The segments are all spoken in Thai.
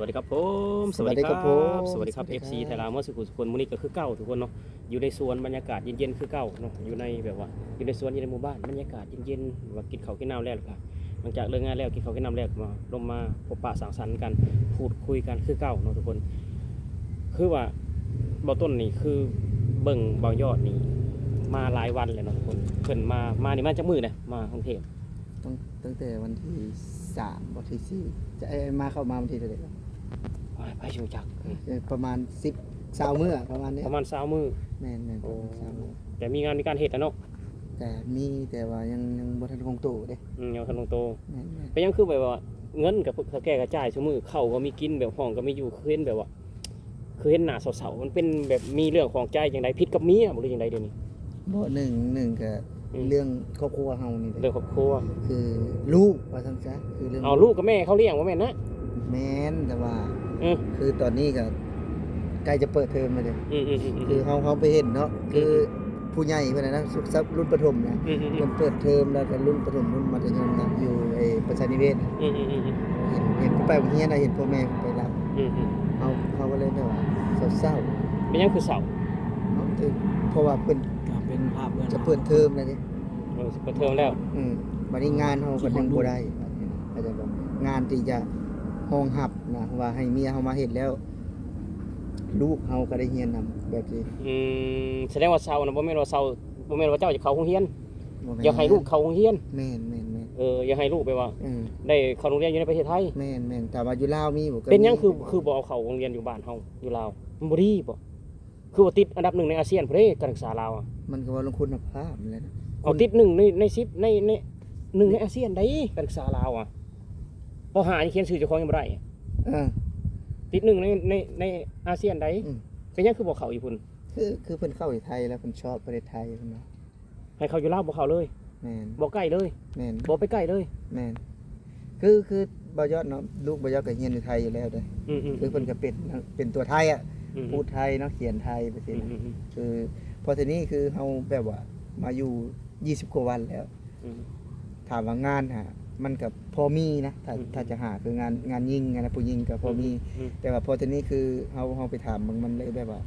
วัสดีครับผมสวัสดีครับผมสวัสดีครับสวัสดีครับ FC ไทยลาวเมื่อสักครู่สุคนมื้อนี้ก็คือเก่าทุกคนเนาะอยู่ในสวนบรรยากาศเย็นๆคือเก่าเนาะอยู่ในแบบว่าอยู่ในสวนอยู่ในหมู่บ้านบรรยากาศเย็นๆว่ากินข้าวกินน้ำแล้วล่ะครับหลังจากเลิกงานแล้วกินข้าวกินน้ำแล้วก็มาลงมาพบปะสังสรรค์กันพูดคุยกันคือเก่าเนาะทุกคน คือว่าเบาต้นนี่คือเบิ่งเบายอดนี่มาหลายวันเลยเนาะทุกคนเพิ่นมามานี่มาจากมือเลยมากรุงเทพตั้งตั้งแต่วันที่สามวันที่สี่จะเอ้ยมาเข้ามาวันที่เท่าไหร่วะ ไปไปชูจักรเอ้ยประมาณสิบสาวเมื่อประมาณเนี้ยประมาณ20มื้อแม่นแม่นประมาณสาวมื้อแต่มีงานมีการเฮ็ดอะเนาะแต่มีแต่ว่ายังยังบ่ทันคงโตเด้อืมยังทันลงโตแม่นแม่นก็ยังคือแบบว่าเงินกับเขาแก้กระจายชั่วมือเข้าวก็มีกินแบบห้องก็มีอยู่คือเห็นแบบว่า คือเห็นหน้าเสาๆมันเป็นแบบมีเรื่องของใจอย่างไรพิษกับเมียบ่รู้อย่างไรเดี๋ยวนี้ บ่หนึ่งหนึ่งก็อืม เรื่องครอบครัวเฮานี่แหละเรื่องครอบครัว คือลูกว่าซั่นซะคือเรื่องเอาลูกกับแม่เขาเลี้ยงว่าแม่นนะ แม่นแต่ว่า อืมคือตอนนี้ก็ใกล้จะเปิดเทอมแล้วเด้อืมอืมอืมคือเฮาเฮาไปเห็นเนาะคือผู้ใหญ่เพิ่นน่ะนะสุขทรัพย์รุ่นประถมนะอืมอืมอืเพิ่มนเปิดเทอมแล้วก็รุ่นประถมรุ่นมัธยมนะอยู่ไอ้ประชานิเวศน่ะอืมอืมอืมเห็นเห็นผู้ไปโรงเรียนน่ะเห็นพ่อแม่ไปรับอืมอืมเขาเขาก็เลยแบบว่าเศร้าเป็นยังคือเสาๆเนาะคือเพราะว่าเพิ่นก็เป็นภาพเบื้องหจะ Dạ. ลังเปิดเทอมแล้วนี่เออสิเปิดเทอมแล้ว อืมบัดนี้งานเฮาก็ยังบ่ได้บัดนี้นะเข้าใจบ่งานที่จะรองรับนะว่าให้เมียเฮามาเฮ็ดแล้ว ลูกเฮาก็ได้เรียนนำแบบนี้อืมแสดงว่าเสานะบ่แม่นว่าเสาบ่แม่นว่าเจ้าจะเข้าโรงเรียนบ่แม่นอยากให้ลูกเข้าโรงเรียนแม่นแม่นแม่นเอออยากให้ลูกไปว่า อืมได้เข้าโรงเรียนอยู่ในประเทศไทย แม่นแม่นแต่ว่าอยู่ลาวมีบ่ก็เป็นหยังมีคือคือบ่เอาเข้าโรงเรียนอยู่บ้านเฮาอยู่ลาวมันบ่ดีบ่คือว่าติดอันดับหนึ่งในอาเซียนพุ่นเด้การศึกษาลาวอะมันก็ว่าลงคุณภาพนั่นแหละนะเอาติดหนึ่งในในสิบในในหนึ่งในอาเซียนได้การศึกษาลาวอะพอหานี่เขียนชื่อเจ้าของยังบ่ได้อะเออติดหนึ่งในในในอาเซียนได้อืมเป็นหยังคือบ่เข้าญี่ปุ่นคือคือเพิ่นเข้าที่ไทยแล้วเพิ่นชอบประเทศไทยเพิ่นว่าให้เข้าอยู่ลาวบ่เข้าเลยแม่นบ่ใกล้เลยแม่นบ่ไปใกล้เลย แม่นคือคือบ่ยอดเนาะลูกบ่ยอดก็เรียนอยู่ไทยอยู่แล้วเด้ออืมอืมคือเพิ่นก็เป็นเป็นตัวไทยอะอืมพูดไทยเนาะเขียนไทยไปสิอืมอืมอืมคือพอทีนี้คือเฮาแบบว่ามาอยู่ 20 กว่าวันแล้ว อืมถามว่างานหา มันกับพอมีนะถ้าอืมถ้าจะหาคืองานงานยิงงานผู้ยิงก็พอมี อืม แต่ว่าพอทีนี้คือเฮาเฮาไปถามมันมันเลยแบบว่า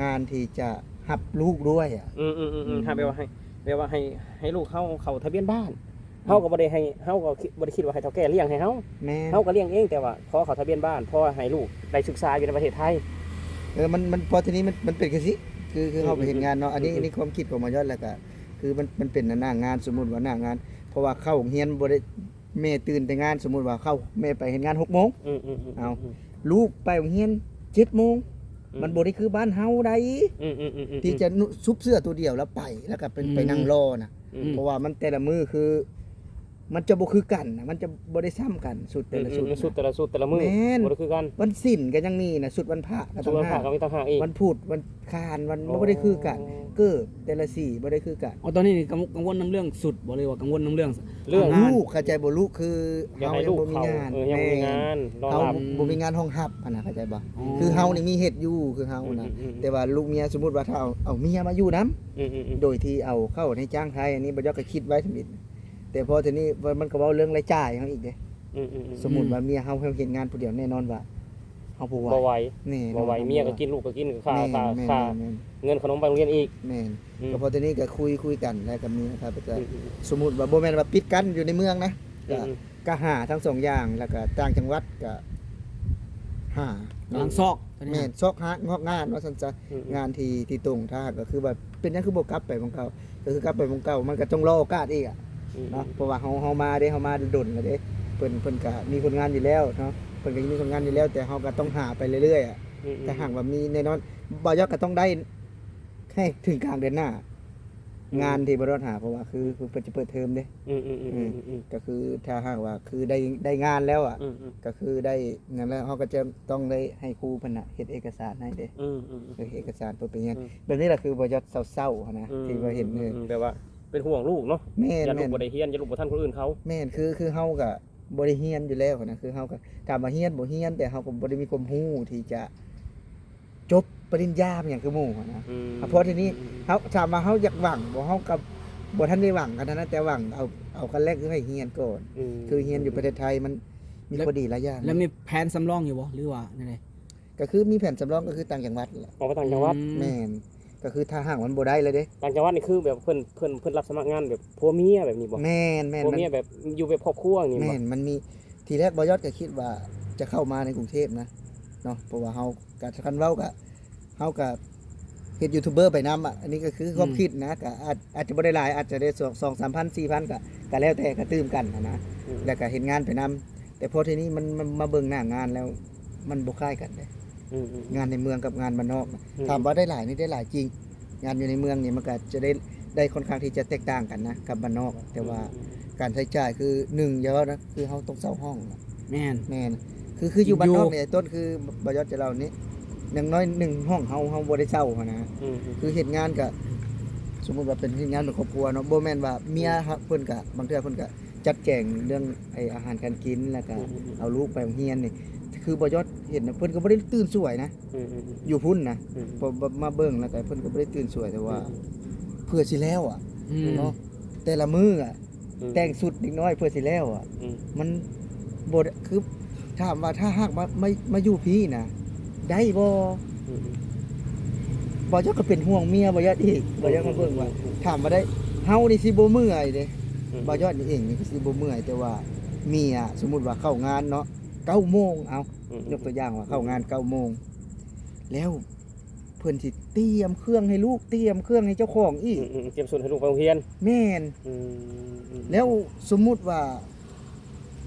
งานที่จะหับลูกด้วยอะ อืมอืมอืมอืมอืม ถ้าแปลว่าให้แปลว่าให้ให้ลูกเข้าเข้าทะเบียนบ้านเฮาก็บ่ได้ให้เฮาก็คิดบ่ได้คิดว่าให้เฒ่าแก่เลี้ยงให้เฮาแม่เฮาก็เลี้ยงเองแต่ว่าพอเข้าทะเบียนบ้านพอให้ลูกได้ศึกษาอยู่ในประเทศไทย เออมันมันพอทีนี้มันมันเป็นกันสิคือคือเฮาไปเห็นงานเนาะอันนี้อืม อันนี้ความคิดของมายอดแล้วก็คือมันมันเป็นหน้างานสมมุติว่าหน้างาน เพราะว่าเข้าโรงเรียนบ่ได้แม่ตื่นแต่งานสมมุติว่าเข้าแม่ไปเห็นงาน6โมงอืมอืมอืมเอาอืมลูกไปโรงเรียน7โมงอืมันบ่ได้คือบ้านเฮาใดอืมอืมอืมอืม ที่จะนุซุบเสื้อตัวเดียวแล้วไปแล้วก็เป็นไปนั่งรอนะอืม เพราะว่ามันแต่ละมือคือ มันจะบ่คือกันนะมันจะบ่ได้ซ้ำกันสุดแต่ละอืสุมดอืมสุดนะแต่ละสุดแต่ละมือแม่น บ่ได้คือกันวันสิ้นก็ยังมีนะสุดวันพระก็สุต้ดองวันผ่าห้าก็มีต่างหากอีก วันพุธวันคานวันมันบ่ได้คือกัน เกิดแต่ละสีบ่ได้คือกันเอาตอนนี้นี่กังกังวลน้ำเรื่องสุดบ่เลยว่ากังวลน้ำเรื่อง เรื่องงาน ลูกเข้าใจบ่ลูกคืออยากเฮาให้ยัลูงกบ่มีเขางานเออยังบ่มีงานรอเฮารับบ่มีงานห้องฮับอันน่ะเข้าใจบ่อ๋อ คือเฮานี่มีเฮ็ดอยู่คือเฮานะอืมอืมอืมแต่ว่าลูกเมียสมมุติว่าถ้าเอาเอาเมียมาอยู่นํ อืมอืมอืม โดยที่เอาเข้าในจ้างไทยอันนี้บ่ยอกก็คิดไว้ทำอิดแต่พอทีนี้มันก็เว้าเรื่องรายจ่ายเฮาอีกเด้อืมอืมอืมสมมุติว่าเมียเฮาเฮ็ดงานผู้เดียวแน่นอนว่า เฮาบ่ไหวบ่ไหวแน่นอนบ่ไหวเมียก็กินลูกก็กินค่าแม่ค่านแม่นค่าแม่นเงินขนมไปโรงเรียนอีกแม่นอืมก็พอทีนี้ก็คุยคุยกันแล้วก็มีนะครับก็อืมอืมสมมุติว่าบ่แม่นว่าปิดกันอยู่ในเมืองนะอืก็มก็หาทั้งสองอย่างแล้วก็ต่างจังหวัดก็หากำลังซอกตอนนี้แม่นซอกหางอกงานว่าซั่นซะอืมงานที่ที่ตรงท่าก็คือแบบเป็นหยังคือบ่กลับไปของเก่าก็คือกลับไปของเก่ามันก็ต้องรอโอกาสอีกอะอืมเนาะเพราะว่าเฮาเฮามาเด้เฮามาดนๆแล้วเด้เพิ่นเพิ่นก็มีคนงานอยู่แล้วเนาะเพิ่นก็มีคนงานอยู่แล้ว แต่เฮาก็ต้องหาไปเรื่อยๆอะอืมแต่หากว่ามีแน่นอนบ่ยอกก็ต้องได้ให้ถึงกลางเดือนหน้า งานที่บ่รอดหาเพราะว่าคือคือเพิ่นจะเปิดเทอมเด้อืมอืมอืมอืมอืมก็คือถ้าหากว่าคือได้ได้งานแล้วอะ อืมอืมก็คือได้นั่นแล้วเฮาก็จะต้องได้ให้ครูเพิ่นน่ะเฮ็ดเอกสารให้เด้อืมอืมเฮ็ดเอกสารเพื่อไปเรียนอืม แบบนี้แหละคือบ่ยอดเศร้าๆหั้นนะอืมที่ว่าเห็นเอออืมแบบว่า เป็นห่วงลูกเนาะแม่นอย่าลูแม่กนบ่ได้เฮียนอย่าลูกบ่ทันคนอื่นเขา แม่นคือคือเฮาก็ บ่ได้เรียนอยู่แล้วนะคือเฮาก็ถามว่าเรียนบ่เรียนแต่เฮาก็บ่ได้มีความรู้ที่จะจบปริญญาอหย่างคือหมู่หั้นนะอืมเพราะทีนี้เฮาถามว่าเฮาอยากหวังบ่เฮากับบ่ทันได้หวังกันนะแต่หวังเอาเอากันแรกคือให้เรียนก่อนมคือเรียนอยู่ประเทศไทยมันมีข้อดีหลายอย่างแล้วมีแผนสำรองอยู่บ่หรือว่าไงก็คือมีแผนสำรองก็คือต่างจังหวัดแหละออกไปต่างจังหวัดแม่น ก็คือถ้าห่างมันบ่ได้เลยเด้ต่างจังหวัดนี่คือแบบเพิ่นเพิ่นเพิ่นรับสมัครงานแบบผัวเมียแบบนี้บ่แม่นแม่นผัวมันเมียแบบอยู่แบบครอบครัวอย่างนี้บ่แม่นมันมีทีแรกบอยอดก็คิดว่าจะเข้ามาในกรุงเทพนะเนาะเพราะว่าเฮาก็คันเว้าก็เฮาก็เฮ็ดยูทูบเบอร์ไปนํอะอันนี้ก็คือความคิดนะก็อาจอาจจะบ่ได้หลายอาจจะได้2 3,000 4,000ก็ก็แล้วแต่ก็ตื่มกันนะนะอืมแล้วก็เห็นงานไปนํแต่พอทีนี้มันมันมาเบิ่งหน้างานแล้ว มันบ่คล้ายกันเด้อืมอืม งานในเมืองกับงานบ้านนอกนะอืมถามว่าได้หลายนี่ได้หลายจริง งานอยู่ในเมืองนี่มันก็จะได้ได้ค่อนข้างที่จะแตกต่างกันนะกับบ้านนอก แต่ว่าการใช้จ่ายคือหนึ่งเยอะนะคือเขาต้องเช่าห้องนะแม่นแม่นคือคืออยู่บ้านนอกอยู่เนี่ยต้นคือบอยอดจะเล่านี้อย่างน้อยหนึ่งห้องเฮาเฮาบ่ได้เช่าหั้นนะอืมอืมคือเฮ็ดงานกับสมมุติว่าเป็นเฮ็ดงานเป็นครอบครัวเนาะบ่แม่นว่าเมียครับเพิ่นก็บางเทื่อเพิ่นก็จัดแจงเรื่องไอ้อาหารการกินแล้วก็เอาลูกไปโรงเรียนนี่ คือบอยอดเห็นนะเพิ่นก็บ่ได้ตื่นสวยนะ อืมอืมอืมอยู่พุ่นนะอืมพอมาเบิ่งแล้วก็เพิ่นก็บ่ได้ตื่นสวยแต่ว่า เพื่อสิแล้วอะอืม เนาะแต่ละมื้ออะ อืม แต่งสุดเด็กน้อยเพื่อสิแล้วอะ อืม มันบ่ได้คือถามว่าถ้าหากมามามาอยู่พี่นะได้บ่อืมอืม บ่ยอดก็เป็นห่วงเมียบ่ยอดอีกบ่ยอดมาเบิ่งว่าถามว่าได้เฮานี่สิบ่เมื่อยเด้อืมบ่ยอดนี่เองนี่ก็สิบ่เมื่อยแต่ว่าเมียสมมุติว่าเข้างานเนาะ 9โมงเอาอืมยกตัวอย่างว่าเข้างาน9โมงแล้วเพิ่นสิเตรียมเครื่องให้ลูกเตรียมเครื่องให้เจ้าของอีอืกมอืมเตรียมส่วนให้ลูกไปโรงเรียนแม่น อืมอืมแล้วสมมุติว่า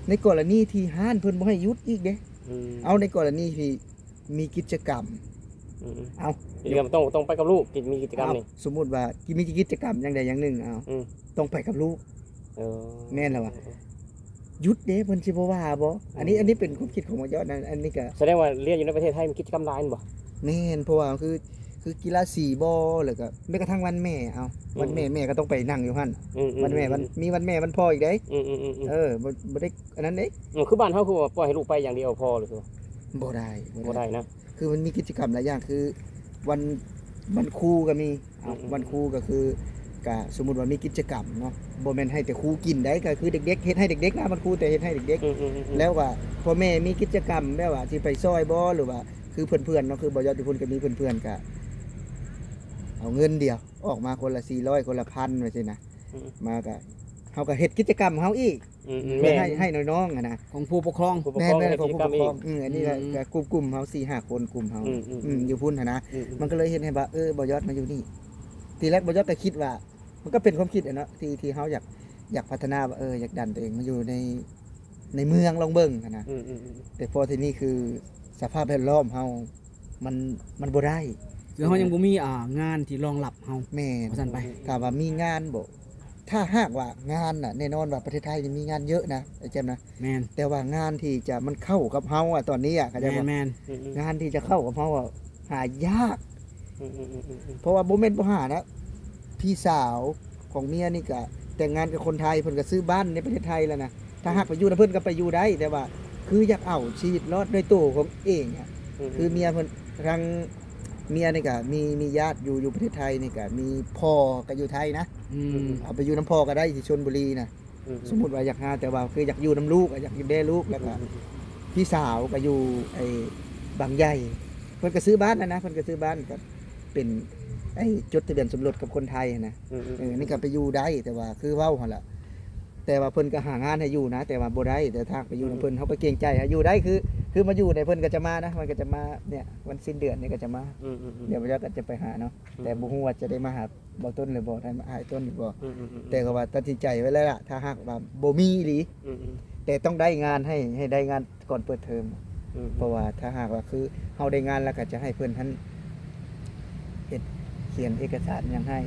ในกรณีที่ห้านเพิ่นบ่ให้หยุดอีกเด้ มเอาในกรณีที่มีกิจกรรม อืมอืมเอา กิจกรรมต้องต้องไปกับลูกกิจมีกิจกรรมเอานี่สมมุติว่ามีกิจกรรมอย่างใดอย่างหนึ่งเอาอืม ต้องไปกับลูก เออแม่นแล้ววะ หยุดเด้เพิ่นสิบ่ว่าบ่อันนี้อันนี้เป็นความคิดของหมอยอดนะอันนี้ก็แสดงว่าเรียนอยู่ในประเทศไทยมีกิจกรรมหลายอันบ่ แม่นเพราะว่าคือคือกีฬาสีบ่แล้วก็แม้กระทั่งวันแม่เอาวันแม่แม่ก็ต้องไปนั่งอยู่หั่นอืมอืวันแม่วันมีวันแม่วันพ่ออีกเด้อืมอืมอืมอืมเออบ่บ่ได้อันนั้นเด้อืมคือบ้านเฮาคือว่าปล่อยให้ลูกไปอย่างเดียวพอหรือเปล่าบ่ได้บ่ได้นะ คือมันมีกิจกรรมหลายอย่างคือ วันวันครูก็มีเอาอืมวันครูก็คือ ก็สมมุติว่ามีกิจกรรมเนาะบ่แม่นให้แต่ครูกินได้ก็คือเด็กๆเฮ็ดให้เด็กๆนะวันครูแต่เฮ็ดให้เด็กอืมอืมอืมๆแล้วว่าพ่อแม่มีกิจกรรมแบบว่าสิไปซอยบ่หรือว่าคือเพื่อนๆเนาะคือบ่ยอดทุกคนก็มีเพื่อนๆก็เอาเงินเดียวออกมาคนละ400คนละพันว่าซี่นะมาก็เฮาก็เฮ็ดกิจกรรมของเฮาอีกอืมอืมเพื่อแม่ให้ให้น้องๆอะนะของผู้ปกครองผู้ปกแม่ครองแม่ให้ขอกิงจผู้กรปรมกอีกครองอืมอันนี้ก็อืมก็กลุ่มกลุ่มเฮา4-5คนกลุ่มเฮาอืมอืมอืมอยู่พุ่นหั่นนะอืมอืมมันก็เลยเห็นให้ว่าเออบอยอดมาอยู่นี่ทีแรกบอยอดก็คิดว่า มันก็เป็นความคิดอะเนาะที่ที่เขาอยากอยากพัฒนาว่าเอออยากดันตัวเองมาอยู่ในในเมืองลองเบิ่งอะนะอืมอืมอืมแต่พอที่นี่คือสภาพแวดล้อมเฮามันมันบ่ได้คือเฮายังบ่มีอ่างานที่รองรับเฮาแม่น ว่าซั่นไป ถามว่ามีงานบ่ถ้าหากว่างานน่ะแน่นอนว่าประเทศไทยนี่มีงานเยอะนะไอ้เจมส์นะ แม่นแต่ว่างานที่จะมันเข้ากับเฮาอะตอนนี้อะเข้าใจแม่บ่นแม่นอืมอืมงานที่จะเข้ากับเฮาอะหายาก อืมอืมอืมอืมอืมเพราะว่าโบเมนบ่หานะ พี่สาวของเมียนี่ก็แต่งงานกับคนไทยเพิ่นก็ซื้อบ้านในประเทศไทยแล้วนะถ้าหากไปอยู่นะเพิ่นก็ไปอยู่ได้แต่ว่า คืออยากเอาชีวิตรอดด้วยตัวของเองอะคือเมียเพิ่นทางเมียนี่ก็มีมีญาติอยู่อยู่ประเทศไทยนี่ก็มีพ่อก็อยู่ไทยนะอืมเอาไปอยู่น้ำพ่อก็ได้ที่ชลบุรีนะอืมสมมุติว่าอยากหาแต่ว่าคืออยากอยู่น้ำลูกอะอยากอยู่แด่ลูกแล้วก็พี่สาวก็อยู่ไอ้บางใหญ่เพิ่นก็ซื้อบ้านนะนะเพิ่นก็ซื้อบ้านก็เป็น ไอ้จดทะเบียนสมรสกับคนไทยอะนะอืมอืมเออนี่ก็ไปอยู่ได้แต่ว่าคือเว้าหั่นล่ะแต่ว่าเพิ่นก็หางานให้อยู่นะ แต่ว่าบ่ได้แต่ถ้าไปอยู่นํเพิ่นเฮาก็เกรงใจอะอยู่ได้คือ คือมาอยู่ในเพิ่นก็จะมานะมันก็จะมาเนี่ยวันสิ้นเดือนนี่ก็จะมา อืมอืมอืม เดี๋ยวบ่จะก็จะไปหาเนาะแต่บ่ฮู้ว่าจะได้มาหาบ่ต้นหรือบ่ได้มาหาต้นหรือบ่อืมอืมอืมแต่ก็ว่าตัดสินใจไว้แล้วล่ะถ้าหากว่าบ่มีอีหลีอืมอืมแต่ต้องได้งานให้ให้ได้งานก่อนเปิดเทอม อืมเพราะว่าถ้าหากว่าคือเฮาได้งานแล้วก็จะให้เพิ่นท่านเฮ็ดเขียนเอกสารหยังให้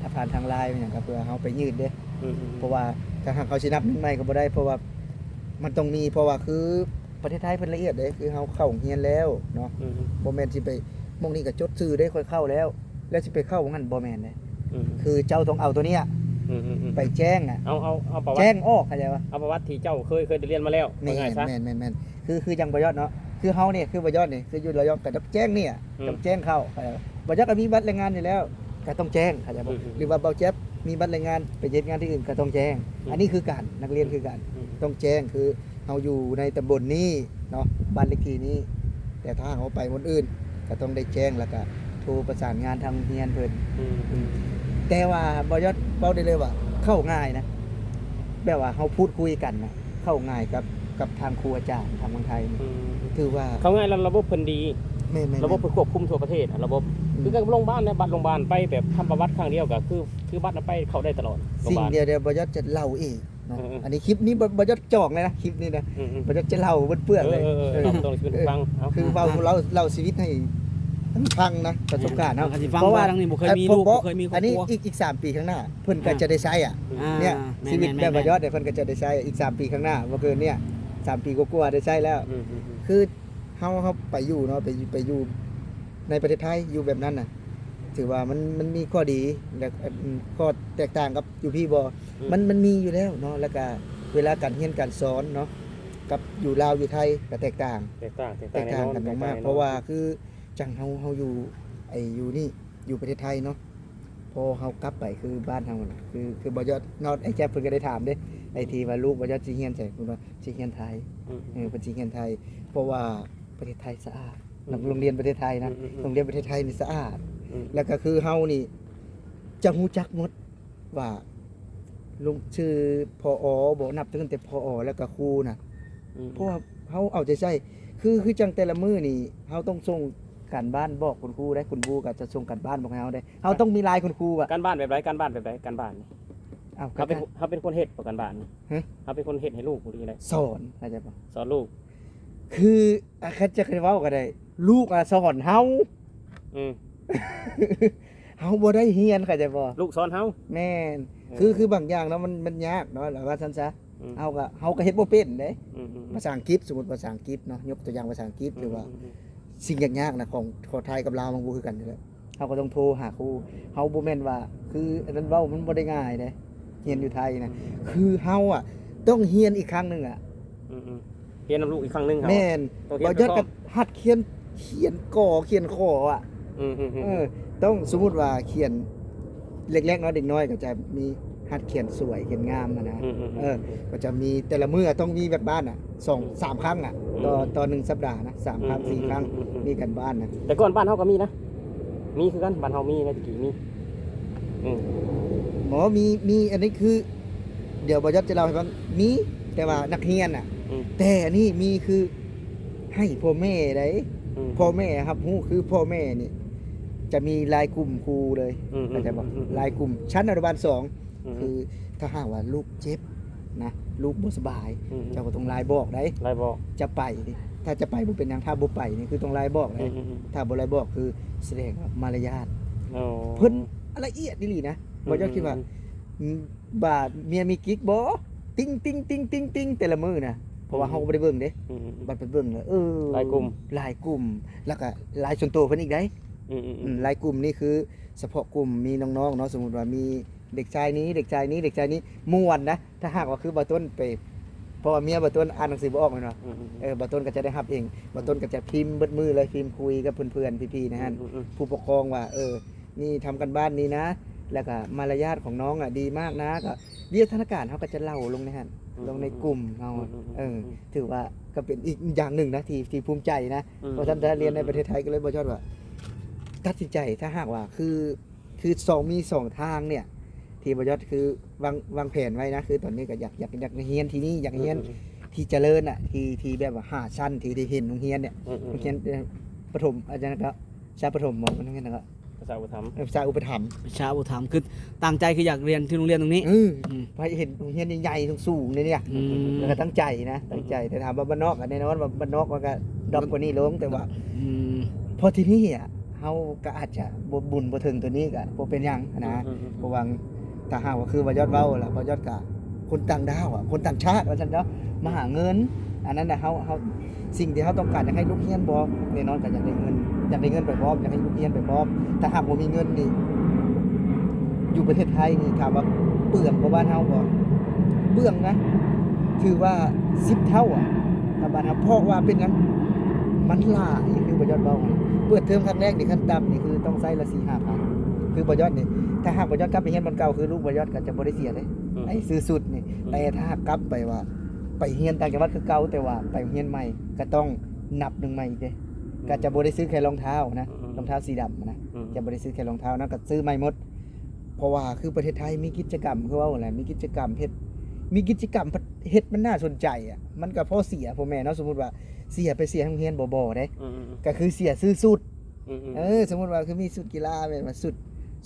ถ้าผ่านทางไลน์มันหยังก็เพื่อเฮาไปยื่นเด้อืมอืมเพราะว่าถ้าหากเขาสินับหนึ่งใหม่ก็บ่ได้ เพราะว่ามันต้องมีเพราะว่าคือประเทศไทยเพิ่นละเอียดเด้คือเฮาเข้าโรงเรียนแล้วเนาะอืมอืมบ่แม่นสิไปหมองนี้ก็จดชื่อได้ค่อยเข้าแล้ว แล้วสิไปเข้างั้นบ่แม่นเด้อืมคือเจ้าต้องเอาตัวเนี้ยอืมอืมอืมไปแจ้งอะเอาเอาเอาประวัแจ้ติงออกเข้าใจป่ะเอาประวัติที่เจ้าเคยเคยได้เรียนมาแล้วแม่ว่าง่ายนซะแม่นแม่นแม่นคือคือจังบ่ยอดเนาะคือเฮาเนี่ยคือบ่ยอดนี่คืออยู่ระยองก็ต้องแจ้งเนี่ยอืมต้องแจ้งเข้าเข้าใจป่ะ บ่ยอดก็มีบัตรแรงงานอยู่แล้วก็ต้องแจ้งเข้าใจป่ะอืมอืม หรือว่าเบาแจ๊บมีบัตรแรงงานไปเฮ็ดงานที่อื่นก็ต้องแจ้งอืมอันนี้คือการนักเรียนคือการอืมต้องแจ้งคือเฮฮาอยู่ในตำบลนี้เนาะบ้านเลขที่นี้ แต่ถ้าเขาไปคนอื่น ก็ต้องได้แจ้งแล้วก็โทรประสานงานทางเฮียนเพิ่นอืมอืมแต่ว่าบอยศเป้าได้เลยว่า เข้าง่ายนะแบบว่าเขาพูดคุยกันนะเข้าง่ายกับกับทางครูอาจารย์ทางเมืองไทยนี่อืมถือว่าเขาง่ายแล้วระบบเพิ่นดี แม่นๆระบบเพิ่นควบคุมทั่วประเทศอะระบบอืมคือกับโรงพยาบาลเนี่ยบัตรโรงพยาบาลไปแบบทำประวัติครั้งเดียวก็คือคือบัตรนั้นไปเข้าได้ตลอดโรงพสิ่งยาบาล เดียวเดียวบอยศจะเล่าเองเนาะเออเอออั อันนี้คลิปนี้บอยศจองเลยนะคลิปนี้นะอืมอืมบอยศจะเล่าเปื้อนๆเลยเออเออเออตรงนี้เป็นฟังเอา คือเว้าเราเราชีวิตให้ทั้งฟังนะประสบการณ์เนาะอ่าสิฟังว่าทางนี้บ่เคยมีลูกบ่เคยมีครอบครัวอันนี้อีกอีกสามปีข้างหน้า เพิ่นก็จะได้ใช้อะ อ่าเนี่ยแม่ชีวิตแม่แบบแม่บอยศเนี่ยเพิ่นก็จะได้ใช้อีกสามปีข้างหน้าบ่เกินเนี่ยสามปีกว่าๆได้ใช้แล้วอืมอืมอืมคือ เฮาเฮาไปอยู่เนาะไปอยู่ไปอยู่ในประเทศไทยอยู่แบบนั้นน่ะ ถือว่ามันมันมีข้อดีและอืมข้อแตกต่างกับอยู่พี่บ่มันมันมีอยู่แล้วเนาะแล้วก็เวลาการเรียนการสอนเนาะกับอยู่ลาวอยู่ไทยก็แตกต่างแตกต่างแตกแตต่างกแน่ต่างนอนกันแตกต่งมากแน่นอนๆเพราะว่าคือจังเฮาเฮาอยู่ไอ้อยู่นี่อยู่ประเทศไทยเนาะพอเฮากลับไปคือบ้านเฮาน่ะคือคือบ่ยอดนอดไอ้แจ๊บเพิ่นก็ได้ถามเด้ไอ้ที่ว่าลูกบ่ยอดสิเรียนใส่เพิ่นว่าสิเรียนไทยอืมเออเป็นสิเรียนไทย เพราะว่า ประเทศไทยสะอาดโรงเรียนประเทศไทยนะอืมอืมอืม โรงเรียนประเทศไทยนี่สะอาด อืมแล้วก็คือเฮานี่จะฮู้จักหมดว่าลุงชื่อพออบ่นับตั้งแต่พออแล้วก็ครูน่ะ อืมเพราะว่าเขาเอาใจใส่คือคือจังแต่ละมือนี่เขาต้องส่งการบ้านบอกคุณครูได้คุณครูก็จะส่งการบ้านบอกให้เขาได้เขาต้องมีลายคุณครูอะการบ้านแบบไรการบ้านแบบไรการบ้านนี่เอาเขาเป็นก็เขาเป็นคนเฮ็ดประกันบ้านนี่ฮะ เขาเป็นคนเฮ็ดให้ลูกหรืออะไรสอนเข้าใจปะสอนลูก คืออาคันจะเคยเว้าก็ได้ ลูกอะสอนเฮา อืมเฮาบ่ได้เฮียนเข้าใจบ่ลูกสอนเฮา แม่นเออคือคือบางอย่างเนาะมันมันยากเนาะแล้วว่าซั่นซะอืม เฮาก็เฮาก็เฮ็ดบ่เป็นเด้อืมอืมภาษาอังกฤษสมมุติภาษาอังกฤษเนาะยกตัวอย่างภาษาอังกฤษหรือว่ามมสิ่งยากๆนะของของไทยกับลาวมันบ่คือกันอยู่แล้วเขาก็ต้องโทรหาครูเฮาบ่แม่นว่า คืออันนั้นเว้ามันบ่ได้ง่ายเด้เรียนอยู่ไทยนะคือเฮาอะต้องเรียนอีกครั้งหนึงอะ อืมอืม เรียนนำลูกอีกครั้งหนึงครับ แม่นต้องเรียบ่นยัดไปพร้อมกับหัดเขียนเขียนก่อเขียนขออะอืมอืมอืมเออต้องสมมุติว่าเขียนเล็กๆเนาะเด็กน้อยก็จะมีหัดเขียนสวยเขียนงามอะนะอืมอืมเออ ก็จะมีแต่ละมื้อต้องมีแบบบ้านอะสองสามครั้งอะ ต่ออืม ต่อหนึ่งสัปดาห์นะสามครั้งสี่ครั้งอืมอืมอืมมีกันบ้านนะแต่ก่อนบ้านเฮาก็มีนะ มีคือกันบ้านเฮามีนะตะกี้มีอืมหมอมีมีอันนี้คือ เดี๋ยวบอยศจะเล่าให้ฟังมีแต่ว่านักเรียนอะ อืม แต่อันนี้มีคือให้พ่อแม่ได้มพ่อแม่ครับฮู้คือพ่อแม่นี่ จะมีรายกลุ่มครูเลยอืมเข้าใจบอกอืมรายกลุ่ม ชั้นอนุบาลสองมคือถ้าหากว่าลูกเจ็บนะลูกบ่สบาย มเจ้าก็ต้องไลน์บอกได้ไรบอกจะไปนี่ถ้าจะไปบ่เป็นหยังถ้าบ่ไปนี่คือต้องไลน์บอกอืได้มอืมอืมถ้าบ่ไลน์บอกคือแสดงว่ามารยาท โอ้เพิ่นละเอียดดีหลีนะบอยศคิดว่าอืมบาทเมียมีกิ๊กบ่ติ้งติ้งติ้งติ้งติ้งแต่ละมือนะ เพราะว่าเฮาก็บ่ได้เบิ่งเด้อืมอืมบัดไปเบิ่งแล้วเออหลายกลุ่ม หลายกลุ่ม แล้วก็หลายส่วนตัวเพิ่นอีกได้ อืมอืมอืมหลายกลุ่มนี่คือเฉพาะกลุ่มมีน้องๆเนาะสมมุติว่ามีเด็กชายนี้ เด็กชายนี้เด็กชายนี้ม่วนนะถ้าหากว่าคือบ่ต้นไปเพราะว่าเมียบ่ต้นอ่านหนังสือบ่ออกแม่นบ่อืมอืมเออบ่ต้นก็จะได้รับเองบ่ต้นก็จะพิมพ์เบิดมือเลยพิมพ์คุยกับเพื่อนๆพี่ๆนะฮะอืมอืมผู้ปกครองว่า เออ นี่ทำกันบ้านนี้นะ แล้วก็มารยาทของน้องอะดีมากนะก็วิทยาการเขาก็จะเล่าลงในหัน ลงในกลุ่มเราอะเออ ถือว่าก็เป็นอีกอย่างหนึ่งนะที่ที่ภูมิใจนะเพราะท่านได้เรียนในประเทศไทยก็เลยบอกยอดว่าตัดสินใจถ้าหากว่าคือคือสองมีสองทางเนี่ย ที่บอยอดคือวางวางแผนไว้นะคือตอนนี้ก็อยากอยากอยากเฮียนที่นี่อยากเฮียนที่เจริญอะที่ที่แบบว่าหาชั้นที่ได้เห็นโรงเรียนเนี่ยอืมอืมโรงเรียนเอ่อประถมอาจารย์ก็ชาประถมหมอมันนั่นนะครับ ภาษาอุปถัมภ์เอ่อชาอุปถัมภ์ประชาอุปถัมภ์คือตั้งใจคืออยากเรียนที่โรงเรียนตรงนี้ เอออืมไปเห็นโรงเรียนใหญ่ๆสูงๆเนี่ยเนี่ยอืมแล้วก็ตั้งใจนะตั้งใจแต่ถามว่าบ้านนอกอะแน่นอนว่าบ้านนอกมันก็ดรอปกว่านี้ลงแต่ว่า อืมพอที่นี่อะเฮาก็อาจจะบ่บุญบ่ถึงตัวนี้ก็บ่เป็นหยังนะอืมอืมเพราะว่าถ้าหากว่าคือว่ายอดเว้าล่ะบ่ยอดก็คนต่างดาวอะคนต่างชาติว่าซั่นเนาะมาหาเงิน อันนั้นน่ะเฮาเฮา สิ่งที่เฮาต้องการอยากให้ลูกเรียนบ่แน่นอนก็อยากได้เงินอยากได้เงินไปพร้อมอยากให้ลูกเรียนไปพร้อมถ้าหากบ่มีเงินนี่อยู่ประเทศไทยนี่ถามว่าเปลืองกว่าบ้านเฮาบ่เปลืองนะถือว่า10เท่าอะกับบ้านเฮาเพราะว่าเป็นหยังมันหลายคือบ่ยอดเว้าเปิดเทอมครั้งแรกนี่ขั้นต่ำนี่คือต้องใช้ละสี่ห้าพันคือบอยอดนี่ถ้าหากบอยอดกลับไปเฮียนบนเก่าคือลูกบอยอดก็จะบริเสียเลยอืมไอ้ซื้อสุดนี่แต่ถ้าหากกลับไปว่า ไปเฮียนต่างจังหวัดคือเก่าแต่ว่าไปเฮียนใหม่ก็ต้องนับหนึ่งใหม่อีกเด้ก็จะบ่ได้ซื้อแค่รองเท้านะอืมรองเท้าสีดำนะอืม จะบ่ได้ซื้อแค่รองเท้านะก็ซื้อใหม่หมด เพราะว่าคือประเทศไทยมีกิจกรรมคือว่าอะไรมีกิจกรรมเฮ็ดมีกิจกรรมเฮ็ดมันน่าสนใจอะมันก็พอเสียพ่อแม่เนาะสมมุติว่าเสียไปเสียโรงเรียนบ่บ่ได้อืมอืมก็คือเสียซื้อสุด อืมอืม เออสมมุติว่าคือมีสุดกีฬาเป็นว่าสุด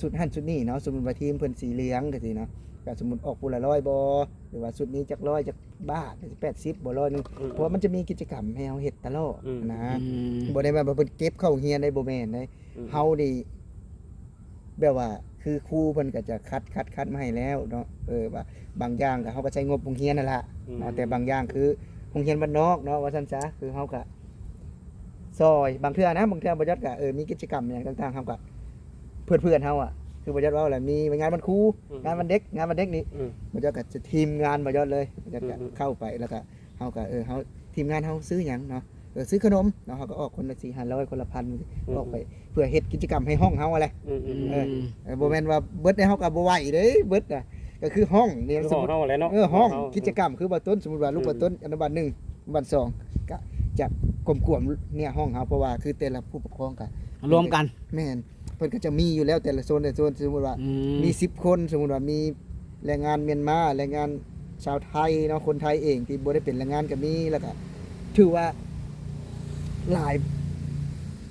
สุดหันสุดนี่เนาะสมมุติว่าทีมเพิ่นสีเหลืองก็สิเนาะ ก็สมมุติออกผู้ละร้อยบ่หรือว่าสุดนี้จักร้อยจักบาท80บ่ร้อยหนึงเพราะว่ามันจะมีกิจกรรมให้เฮาเฮ็ดตลอดนะอืมบ่ได้ว่าเพิ่นเก็บเข้าโรงเรียนได้บ่แม่นได้อืมเฮานี่แบบว่าคือครูเพิ่นก็จะคัดคัดคัดมาให้แล้วเนาะเออว่าบางอย่างก็เฮาก็ใช้งบโรงเรียนนั่นล่ะ เนาะแต่บางอย่างคือโรงเรียนบ้านนอกเนาะว่าซั่นซะคือเฮาก็ซอยบางเทื่อนะบางเทื่อบ่ยัดก็เออมีกิจกรรมอย่างต่างๆเฮาก็เพื่อนๆเฮาอะ คือบ่ยัดว่าอะไรมีงานวันครูงานวันเด็กงานวันเด็กนี่อืม บ่ยัดก็จะทีมงานบ่ยัดเลยบ่ยัดก็อืม เข้าไปแล้วก็เฮาก็เออเฮาทีมงานเฮาซื้อหยังเนาะเออซื้อขนมเนาะเฮาก็ออกคนละ4 500คนละพันออกไปเพื่อเฮ็ดกิจกรรมให้ห้องเฮาอะไร อืมอืมเออเออบ่แม่นว่าเบิดในเฮาก็บ่ไหวเด้เบิดน่ะก็คือห้องนี่คือสขมองมุติเฮาแหล้วเนาะเออห้องขเฮากิจกรรมคือบ่ต้นสมมุติว่าลูกอืมบ่ต้นอนุบาลหนึ่งอนุบาลสองก็จะกลมๆเนี่ยห้องเฮาเพราะว่าคือแต่ละผู้ปกครองก็รวมกัน แม่น เพิ่นก็จะมีอยู่แล้วแต่ละโซนแต่ละโซนสมมุติว่า อืมมี10คนสมมุติว่ามีแรงงานเมียนมาแรงงานชาวไทยเนาะคนไทยเองที่บ่ได้เป็นแรงงานก็มีแล้วก็ถือว่าหลาย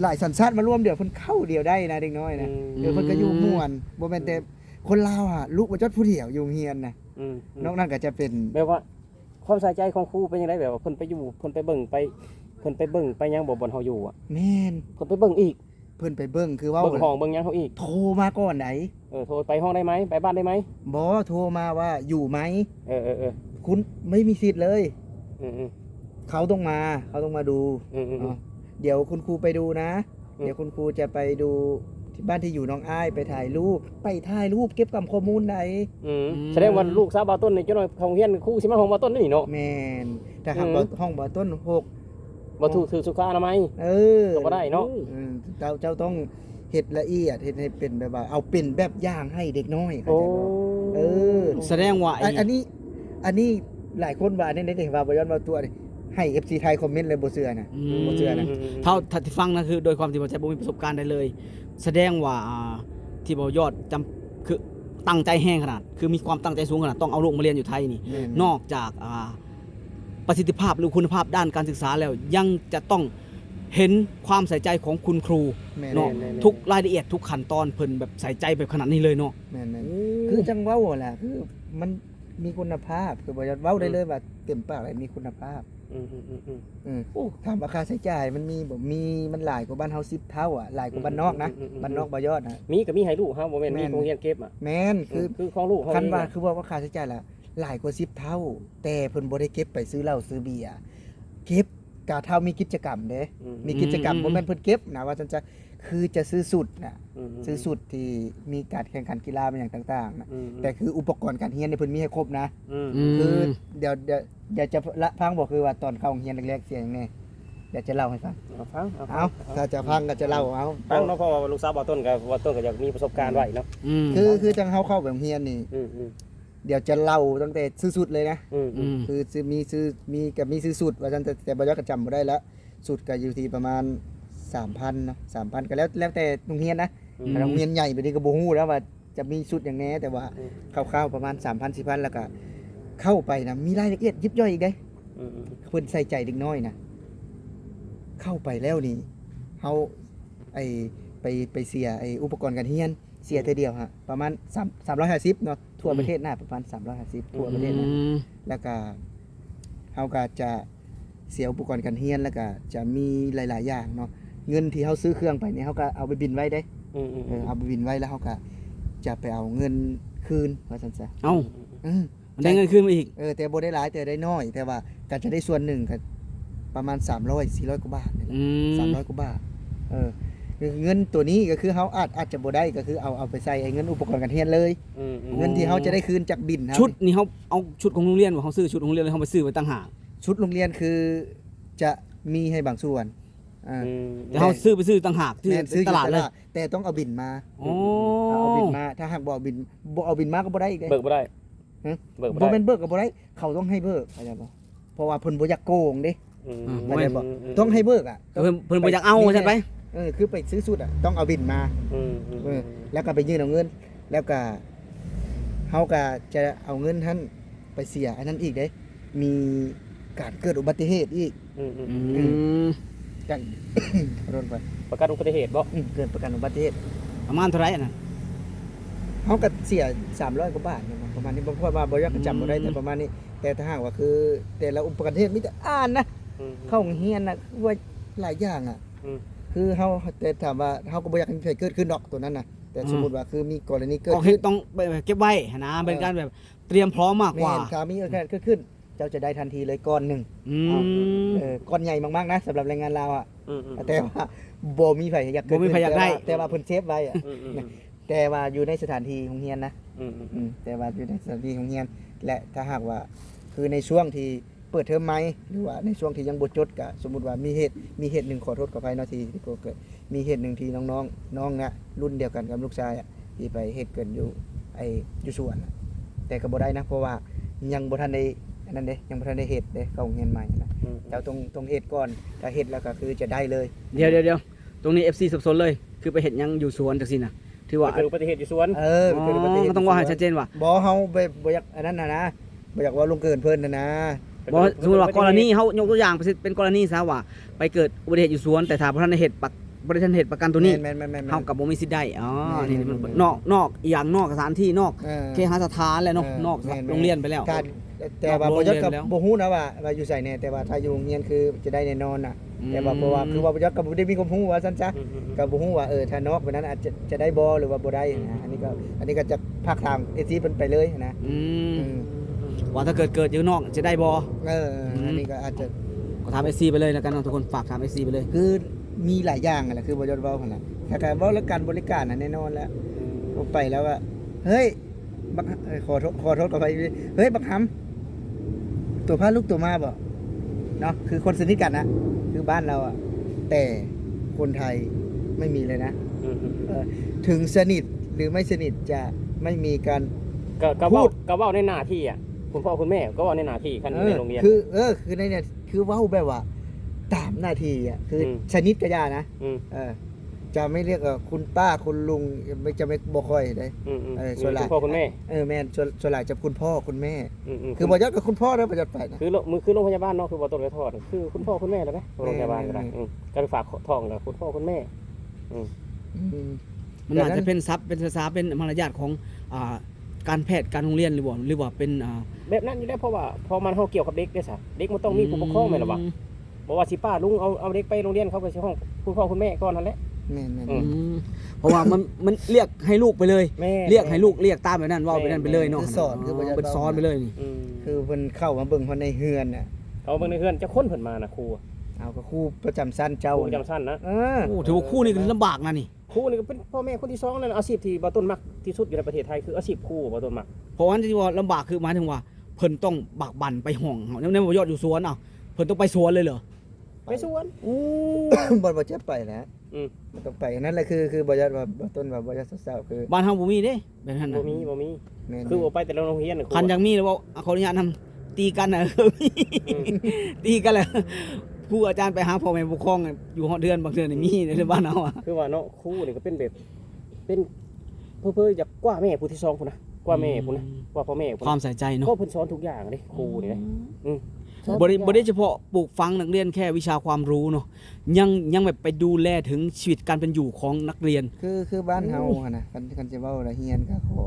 หลายสัญชาติมารวมเดี๋ยวเพิ่นเข้าเดียวได้นะเด็กน้อยนะเออเพิ่นก็อยู่ม่วนบ่แม่นแต่คนลาวอะลูกบ่จดผู้เดียวอยู่โรงเรียนน่ะอืมอืมนอกนั้นก็จะเป็นแบบว่า ความใส่ใจของครูเป็นยังไงแบบว่าเพิ่นไปอยู่เพิ่นไปเบิ่งไปเพิ่นไปเบิ่งไปยังบ่บ่อนเฮาอยู่อะแม่นเพิ่นไปเบิ่งอีก เพิ่นไปเบิ่งคือว่าเบิ่งห้องเบิ่งหยังเขาอีก โทรมาก่อนไหนเออโทรไปห้องได้ไหมไปบ้านได้ไหมบ่โทรมาว่าอยู่ไหม เออเออเออคุณไม่มีสิทธิ์เลยอืมอืมเขาต้องมา เขาต้องมาดูอืมอืมอืมเนาะเดี๋ยวคุณครูไปดูนะ อืม เดี๋ยวคุณครูจะไปดูที่บ้านที่อยู่น้องอ้ายไปถ่ายรูป ไปถ่ายรูปเก็บกับข้อมูลไหน อืมแสดงว่าลูกสาวบ่าวต้นนี่เจ้าหน่อยของเฮียนครูสิมาของบ่าวต้นนี่เนาะ แม่นถ้าหากอืมว่าห้องบ่ต้นหก บ่ถูกถือสุขอนามัยเออก็บ่ได้เนาะอืมเจ้าเจ้าต้องเฮ็ดละเอียดเฮ็ดให้เป็นแบบว่าเอาเป็นแบบอย่างให้เด็กน้อยเข้าโอ้ใจบ่เออแสดงว่าอัไอ้นอันนี้ อันนี้หลายคนว่าเนี่ยได้ว่าบ่ย้อนว่าตัวนี่ให้ FC ไทยคอมเมนต์เลยบ่เชื่อนะอืบ่มเชื่อนะเท่าถ้าที่ฟังนะคือ โดยความที่บ่ใจบ่มีประสบการณ์ใดเลย แสดงว่าอ่าที่บ่ยอดจำคือตั้งใจแห้งขนาด คือมีความตั้งใจสูงขนาด ต้องเอาลูกมาเรียนอยู่ไทยนี่แม่นอกจากอ่า ประสิทธิภาพหรือคุณภาพด้านการศึกษาแล้ว ยังจะต้องเห็นความใส่ใจของคุณครูแม่นเนาะแม่นทุกรายละเอียดทุกขั้นตอนเพิ่นแบบใส่ใจแบบขนาดนี้เลยเนาะแม่นแม่นคือจังเว้าแหละคือมันมีคุณภาพคือบ่ย้อนเว้าได้เลยว่าเต็มปากเลยมีคุณภาพอืมอืมอืมอืมอืมถามว่าค่าใช้จ่ายมันมีบ่มีมันหลายกว่าบ้านเฮา10เท่าอะหลายกว่าบ้านนอกนะอืมอืมอืมบ้านนอกบ่ยอดนะมีก็มีให้ลูกเฮาบ่แม่นแม่มีนของเฮียนเก็บอะแม่นคือคือของลูกเฮาคันว่าเองอะคือว่าว่าค่าใช้จ่ายละ หลายกว่า10เท่า แต่เพิ่นบ่ได้เก็บไปซื้อเหล้าซื้อเบียร์เก็บกะเท่ามีกิจกรรมเด้อืม มีกิจกรรมอืมบ่แม่นเพิ่นเก็บนะว่าซั่นจะคือจะซื้อสุดน่ะมมซื้อสุดที่มีการแข่งขันกีฬาเป็นอย่างต่างๆนะอืมแต่คืออุปกรณ์การเรียนเนี่ยเพิ่นมีให้ครบนะอืมอืม คือเดี๋ยวเดี๋ยวเดี๋ยวจะละพังบอกคือว่าตอนเข้าโรงเรียนแรกๆเสียงแน่เดี๋ยวจะเล่าให้ฟังเอาฟังเอาฟัเอางถ้าจะพังก็จะเล่าเอาฟังเนาะเพราะว่าลูกสาวบ่าวต้นกับบ่าวต้นก็อยากมีประสบการณ์ไว้เนาะอืมคือคือจังเฮาเข้าแบบเรียนนี่ อืมอืม เดี๋ยวจะเล่าตั้งแต่ซื้อสุดเลยนะ อืมอือืมมคือซื้อมีซื้อมีกับมีซื้อสุดว่าซั่นแต่แต่บ่ยอดก็จำบ่ได้ละสุดก็อยู่ที่ประมาณ3,000เนาะ3,000ก็แล้วแล้วแต่โรงเรียนนะอืมแต่โรงเรียนใหญ่ไปนี่ก็บ่ฮู้แล้วว่าจะมีสุดอย่างแน่แต่ว่าคร่าวๆประมาณ3,000 4,000แล้วก็เข้าไปนะมีรายละเอียดยิบย่อยอีกเด้ อืมอืมเพิ่นใส่ใจเด็กน้อยนะเข้าไปแล้วนี่เฮาไอไปไปเสียไออุปกรณ์การเรียน เสียเท่าเดียวฮะประมาณ3 350เนาะ ทั่วประเทศน่าประมาณ350ทั่วประเทศนะอืมแล้วก็เฮาก็จะเสียอุปกรณ์การเรียนแล้วก็จะมีหลาย ๆ อย่างเนาะเงินที่เฮาซื้อเครื่องไปเนี่ยเฮาก็เอาไปบินไว้ได้อืมอืมเออเอาไปบินไว้แล้วเฮาก็จะไปเอาเงินคืนว่าซั่นซะเอ้าเออมันได้เงินขึ้นมาอีกเออแต่บ่ได้หลายแต่ได้น้อย แต่ว่าก็จะได้ส่วนหนึ่งก็ประมาณ300 400กว่าบาทนี่แหละอืมสามร้อยกว่าบาทเออ คือเงินตัวนี้ก็คือเขาอาจอาจจะบ่ได้ก็คือเอาเอาไปใส่ไอ้เงินอุปกรณ์การเรียนเลย อืมอืม เงินที่เขาจะได้คืนจากบินครับชุดนี่เขาเอาชุดของโรงเรียนว่าเขาซื้อชุดของโรงเรียนเลยเขาไปซื้อไว้ต่างหากชุดโรงเรียนคือจะมีให้บางส่วนอ่าอืมแต่เขาซื้อไปซื้อต่างหากที่แม่นซื้ออตยู่ลาดเลยแต่ต้องเอาบินมาอ๋อเอาบินมา ถ้าหากบ่เอาบินบ่เอาบินมาก็บ่ได้อีกเด้ เบิกบ่ได้ฮะ เบิกบ่บ่ได้แม่นเบิกก็บ่ได้เขาต้องให้เบิกเข้าใจบ่เพราะว่าเพิ่นบ่อยากโกงเด้ อืมเข้าใจบ่มต้องให้เบิกอะ เพิ่นเพิ่นบ่อยากเอาใช่ไหม เออคือไปซื้อสุดอะต้องเอาบินมาอืมอืมเออแล้วก็ไปยื่นเอาเงิน แล้วก็เฮาก็จะเอาเงินท่านไปเสียอันนั้นอีกเด้มีการเกิดอุบัติเหตุอีกอืมอืมอืมกันรถไปประกันอุบัติเหตุบ่อืมเกิดประกันอุบัติเหตุประมาณเท่าไหร่อะน่ะ เฮาก็เสีย300กว่าบาทเนี่ยนะประมาณนี้บ่เพราะว่าบ่อยากจะจำบ่ได้แต่ประมาณนี้ แต่ถ้าหากว่าคือ แต่ละอุบัติเหตุมีแต่อ่านนะ อืมเข้าโรงเรียนน่ะคือว่าหลายอย่างอะ อืม คือเฮาแต่ถามว่าเฮาก็บ่อยากให้มันเกิดขึ้นดอกตัวนั้นน่ะ แต่สมมุติว่าคือมีกรณีเกิดก็เฮ็ขึ้ดนต้องไปเก็บไว้นะเป็นการแบบเตรียมพร้อมมากกแม่ว่า นถ้ามีเกิดขึ้น เจ้าจะได้ทันทีเลยก้อนหนึ่งอืม เออก้อนใหญ่มากๆนะสำหรับแรงงานลาวอะ อืมอืมแต่ว่าบ่มีไผอยากเดบ่มีไผอยากได้แต่ว่แต่ว่าเพิ่นเซฟไว้อะอืมอืมแต่ว่าอยู่ในสถานที่ของเรียนนะ อืมอืมอืมแต่ว่าอยู่ในสถานที่ของเรียน และถ้าหากว่าคือในช่วงที่ เปิดเทอมใหม่หรือว่าในช่วงที่ยังบ่จดก็สมมุติว่ามีเหตุมีเหตุหนึ่งขอโทษขออภัยเนาะที่ที่เกิดมีเหตุหนึ่งที่น้องๆน้องนะรุ่นเดียวกันกับลูกชายอะที่ไปเหตุเกิดอยู่ไอ้อยู่สวนน่ะแต่ก็บ่ได้นะเพราะว่ายังบ่ทันได้อันนั้นเด้ยังบ่ทันได้เหตุเด้เข้าโรงเรียนใหม่นะอืมเจ้าต้องต้องเหตุก่อนถ้าเหตุแล้วก็คือจะได้เลยเดี๋ยวเดี๋ยวเดี๋ยวตรงนี้ FC สับสนเลยคือไปเห็นยังอยู่สวนจังซี่น่ะถือว่าเกิดอุบัติเหตุอยู่สวนเออเกิดอุบัติเหตุก็ต้องว่าให้ชัดเจนว่าบ่เฮาไปบ่อยากอันนั้นน่ะนะบ่อยากว่าลงเกินเพิ่นน่ะนะ บ่สมมุติว่ากรณีเฮายกตัวอย่างเป็นกรณีซะว่า ไปเกิดอุบัติเหตุอยู่สวน แต่ถ้าบ่ทันได้เหตุปักบ่ได้ทันเหตุประกันตัวนี้แม่นแม่นแม่นแม่นเฮากับบ่มีสิทธิ์ได้อ๋อแม่นนี่มันแม่นนอกนอกอีหยังนอกสถานที่นอกเออเคหสถานแล้วเนาะเออนอกแม่นโรงเรียนไปแล้วถ้าแต่ว่าโรงบ่เรียยศนกับไปแล้วบ่ฮู้นะว่าว่าอยู่ไสแน่แต่ว่าถ้าอยู่โรงเรียนคือจะได้แน่นอนน่ะ แต่ว่าเพราะว่าคือว่าบ่ยศกับบ่ได้มีความรู้ว่าซั่นซะอืมอืมอืมก็บ่ฮู้ว่าเออถ้านอกไปนั้นอาจจะจะได้บ่หรือว่าบ่ได้นะอันนี้ก็อันนี้ก็จะภาคทาง AC เพิ่นไปเลยนะอืมอืม ว่าถ้าเกิดเกิดอยู่นอกจะได้บ่เอออันนี้ก็อาจจะก็ถาม SC ไปเลยแล้วกันเนาะทุกคนฝากถาม SC ไปเลย คือมีหลายอย่างอะแหละคือบ่ยศเว้าหั่นน่ะถ้าการเว้าแล้วการบริการน่ะแน่นอนแล้วลงไปแล้วว่าเฮ้ยบักเอ้ยขอโทษขอโทษกับไปเฮ้ยบักหำตัวพาลูกตัวมาบ่เนาะคือคนสนิทกันนะคือบ้านเราอะแต่คนไทยไม่มีเลยนะอืมอืมเออถึงสนิทหรือไม่สนิทจะไม่มีการ ก็ก็พูเว้าดก็เว้าในหน้าที่อะ คุณพ่อคุณแม่ก็เว้าในหน้าที่คันอยู่ในโรงเรียน คือ เออ คือในเนี่ยคือเว้าแบบว่า ตามหน้าที่อะคืออม ชนิดกระยานะ อืมเออ จะไม่เรียกว่าคุณป้าคุณลุงไม่จะไม่บ่ค่อยได้ อืมอืมเออส่วนหลาย คุณพ่อคุณแม่เออแม่นส่วนส่วนหลายจะคุณพ่อคุณแม่ อืมอืมคือบ่ยอดกับคุณพ่อแล้วบ่ยอดไปนะ คือโรงมือคือโรงพยาบาลเนาะคือบ่ต้นกระทอดคือคุณพ่อคุณแม่แล้วไหมโรงพยาบาลก็ได้แม่ อืมก็ไปฝากท้องแล้วคุณพ่อคุณแม่ อืมมันอาจจะเป็นซับเป็นภาษาเป็นมารยาทของอ่า การแพทย์การโรงเรียนหรือว่าหรือว่าเป็นอ่าแบบนั้นอยู่ได้เพราะว่าพอมันเฮาเกี่ยวกับเด็กเด้อซะเด็กมันต้องมีผู้ปกครองแม่นล่ะวะบ่ว่าสิป้าลุงเอาเอาเด็กไปโรงเรียนเขาก็สิห้องคุณพ่อคุณแม่ก่อนนั่นแหละ แม่นแม่นอื อืมเพราะว่ามันมันเรียกให้ลูกไปเลย แม่ เรียกให้ลูกเรียกตามแบบนั้นเว่าไปนั่นไปเลยเนาะคือสอนคือบ่อยาก เป็นสอนไปเลยนี่ อืมคือเพิ่นเข้ามาเบิ่งคนในเฮือนน่ะเอาเบิ่งในเฮือนจะค้นเพิ่นมานะครูอะ เอากับครูประจำชั้นคเจ้ารูประจำชั้นนะเออโอ้ถือว่าคู่นี่ก็ลำบากนะนี่ครูนี่ก็เป็นพ่อแม่คนที่สองนั่นอาชีพที่บ่ต้นมักที่สุดอยู่ในประเทศไทยคืออาชีพครูบ่ต้นมักเพราะว่าที่ว่าลำบากคือหมายถึงว่าเพิ่นต้องบักบั่นไปห้องในในบ่ยอดอยู่สวนอะเพิ่นต้องไปสวนเลยเหรอไปสวนโอ้บ่บ่จะไปนะอืมมันต้องไปนั่นแหละคือคือบ่ยอดว่าบ่ต้นว่าบ่ยอดสาวๆคือบ้านเฮาบ่มีเด้แบบนั้นบ่น่ะมีบ่มีแม่นคือบ่ไปแต่ละโรงเรียนน่ะครูคันอะยังมีแล้วว่าขออนุญาตนำตีกันน่ะอืมตีกันแหละค รูอาจารย์ไปหาพ่อแม่ปกครองอยู่ฮอดเดือนบางเดือนนี่มีในบ้านเฮาอะคือว่าเนาะครูนี่ก็เป็นแบบ เป็นเพื่อเพื่อจะกว่าแม่ผู้ที่สองพุ่นนะกว่าแม่พุ่นนะกว่าพ่อแม่พุ่นความนะใส่ใจเนาะก็เพิ่นสอนทุกอย่างเลยครูนี่นะ อืมสอนบริทุกอย่างบริเฉพาะปลูกฝังนักเรียนแค่วิชาความรู้เนาะยังยังแบบไปดูแลถึงชีวิตการเป็นอยู่ของนักเรียน คือคือบ้านเฮาอะนะคันคันสิเว้าละเฮียนก็ขอ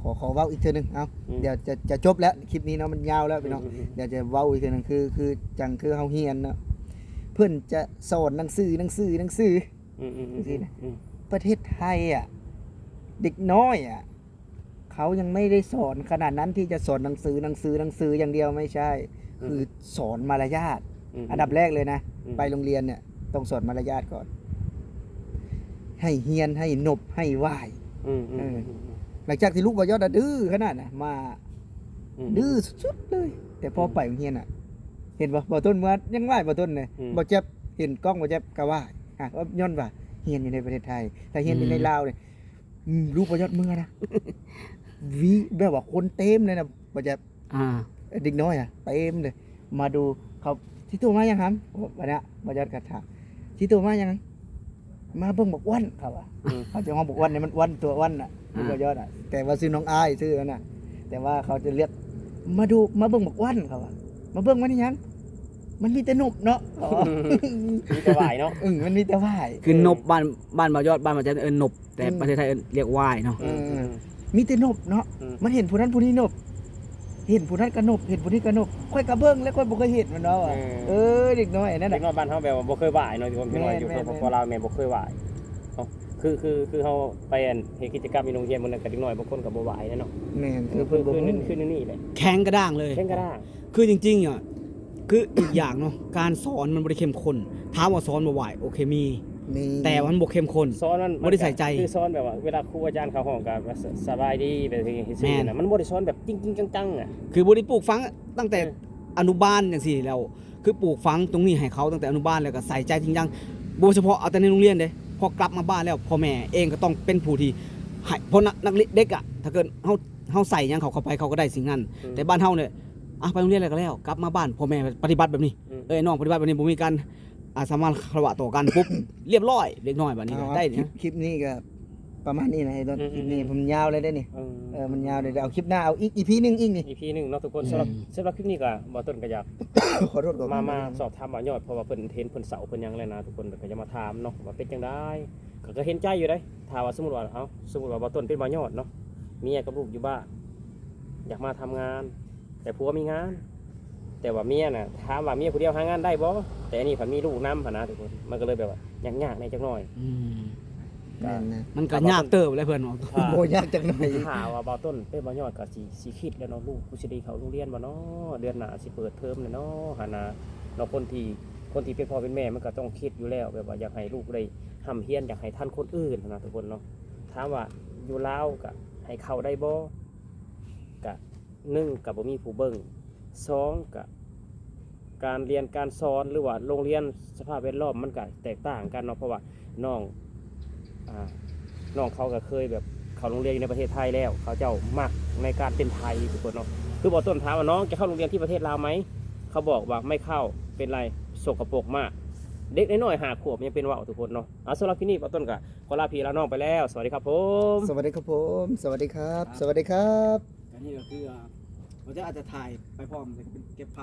ขอขอเว้าอีกเทื่อนึงเอาเดี๋ยวจะจะจบแล้วคลิปนี้เนาะมันยาวแล้วพี่น้องเดี๋ยวจะเว้าอีกทีหนึงคือคือจังคือเฮาเฮียนเนาะ เพื่อนจะสอนหนังสือหนังสือหนังสืออืมอืมอืมสินะอืมประเทศไทยอะเด็กน้อยอะเขายังไม่ได้สอนขนาดนั้นที่จะสอนหนังสือหนังสือหนังสืออย่างเดียวไม่ใช่ คือสอนมารยาทม อันดับแรกเลยนะ อืม ไปโรงเรียนเนี่ยต้องสอนมารยาทก่อน ให้เฮียนให้นบให้ไหว อืมอืมเอออืมหลังจากที่ลูกบอยอดอะดื้อขนาดน่ะมามดื้อสุดๆเลย แต่พอไปโรงเรียนอะ เห็นบ่บ่ต้นว่ายังไหวบ่ต้นเลยอืม บ่เจ็บเห็นกล้องบ่เจ็บก็ว่าอะว่าย้อนว่าเฮียนอยู่ในประเทศไทย แต่เฮียนอยู่ในลาวเนี่ยอืมลูกบ่ยอดเมื่อนะ วิแบบว่าคนเต็มเลยนะบ่เจ็บ อ่า เด็กน้อยอะเต็มเลยมาดูเขาที่ตัวมายังครับวันนี้มายอดกระถางที่ตัวมายังมาเบิ่งบอกอ้วันเขาว่าอืม เขาจะมองบอกอ้วันเนี่ยมันอ้วันตัวอ้วันน่ะอ่า มายอดอะ แต่ว่าซื้อน้องอายซื้อนั่นน่ะ แต่ว่าเขาจะเรียกมาดูมาเบิ่งบอกอ้วันเขาว่ามาเบิ่งมันยัง มันมีแต่นบเนาะอ๋อมีแต่หวายเนาะอึ่งมันมีแต่ว่าย คือนบบ้านบ้านบ่ยอดบ้านบ่จะเอิ้นนบแต่อืม ประเทศไทยเอิ้นเรียกวายเนาะเออมีแต่นบเนาะ อืม มันเห็นผู้นั้นผู้นี้นบ เห็นผู้นั้นก็นบ เห็นผู้นี้ก็นบค่อยกระเบื้องแล้วค่อยบ่เคยเห็นมันเนาะว่ะเออเด็กน้อยนั่นเด็น่ะ กน้อยบ้านเฮาแบบว่าบ่เคยหวายเนาะทุกคนพี่น้อยอยู่แม่นกับแม่น พอเราแม่บ่เคยหวายเนาะคือคือคือเฮาไปอันเฮ็ดกิจกรรมในโรงเรียนมื้อนั้นก็เด็กน้อยบางคนก็บ่หวายนะเนาะแม่นคืคืออคืเพิ่อนบ่คือฮู้คือนี่แหละแข็งกระด้างเลย เช่นก็ได้คือจริงๆอะ คืออีกอย่างเนาะการสอนมันบ่ได้เข้มข้นถามว่าสอนบ่ไหวโอเคมี มีแต่ว่ามันบ่เข้มข้นสอนมันบ่ได้ใส่ใจคือสอนแบบว่าเวลาครูอาจารย์เขาห้องก็สบายดีแบบนี้ซื่อๆแม่นะนมันบ่ได้สอนแบบจริงๆจังๆอะ คือบ่ได้ปลูกฝังตั้งแต่เอออนุบาลจังซี่แล้ว คือปลูกฝังตรงนี้ให้เขาตั้งแต่อนุบาลแล้วก็ใส่ใจจริงจังบ่เฉพาะเอาแต่ในโรงเรียนเด้พอกลับมาบ้านแล้วพ่อแม่เองก็ต้องเป็นผู้ที่ให้เพราะนักนักเรียนเด็กอะถ้าเกิดเฮาเฮาใส่หยังเขาเข้าไปเขาก็ได้สิ่งนั้น อืม แต่บ้านเฮาเนี่ย อะไปโรงเรียนแล้วก็แล้ว กลับมาบ้านพ่อแม่ปฏิบัติแบบนี้อืม เอ้ยน้องปฏิบัติแบบนี้บ่มีการอ่าสามารถคารวะต่อกันปุ๊บ เรียบร้อยเด็กน้อยแบบนี้ก็เอาได้คลิเนี่ปยคลิปนี้ก็ประมาณนี้นะไอ้ต้นอืม คลิปนี้ผมยาวเลยได้นี่เออเออมันยาวเดี๋ยวเอาคลิปหน้าเอาอีกอีพีหนึงอีกนี่ อีพีหนึงเนาะทุกคนสำหรับสำหรับคลิปนี้ก็บ่ต้นก็อยาก ขอโทษก่อนมามาสอบถามว่ายอดเพราะว่าเพิ่นเห็นเพิ่นเสาเพิ่นหยังเลยนะทุกคนก็จะมาถามเนาะว่าเป็นจังได๋ก็ก็เห็นใจอยู่เด้ถ้าว่าสมมุติว่าเอ้าสมมุติว่าบ่ต้นเป็นบ่ยอดเนาะเมียกับลูกอยู่บ้านอยากมาทำงาน แต่ผัวมีงาน แต่ว่าเมียน่ะถามว่าเมียผู้เดียวหางานได้บ่แต่อันนี้เพิ่นมีลูกนำหั่นนะทุกคนมันก็เลยแบบว่ายากๆในจักหน่อยอืมแม่นนะมันก็ยากเติบเลยเพื่อนบอกถ้าโบยากจังหน่อย ถ้าว่าบ่ต้นเป็นบ่ยอดก็สิสิคิดแล้วเนาะลูกกูสิได้เข้าโรงเรียนบ่เนาะเดือนหน้าสิเปิดเทอมแล้วเนาะหั่นน่ะเนาะคนที่คนที่เป็นพ่อเป็นแม่มันก็ต้องคิดอยู่แล้วแบบว่าอยากให้ลูกได้ทำเฮียนอยากให้ท่านคนอื่นหั่นนะทุกคนเนาะถามว่าอยู่ลาวก็ให้เข้าได้บ่ก็ หนึ่งก็บ่มีผู้เบิ่งสองก็การเรียนการสอนหรือว่าโรงเรียนสภาพแวดล้อมมันก็แตกต่างกันเนาะเพราะว่าน้องอ่าน้องเขาก็เคยแบบเขาโรงเรียนอยู่ในประเทศไทยแล้ว เขาเจ้ามักในการเป็นไทยทุกคนเนาะคือบอกต้นถามว่าน้องจะเข้าโรงเรียนที่ประเทศลาวไหมเขาบอกว่าไม่เข้าเป็นไรสกปรกมาก เด็กน้อยๆหาขวบยังเป็นว่าวทุกคนเนาะเอาสำหรับที่นี่บอกต้นก็ขอลาพี่ลาน้องไปแล้ว สวัสดีครับผม สวัสดีครับผม สวัสดีครับ สวัสดีครับ อันนี้ก็คืออ่า เราจะอาจจะถ่ายไปพร้อมก็เป็นเก็บภาพ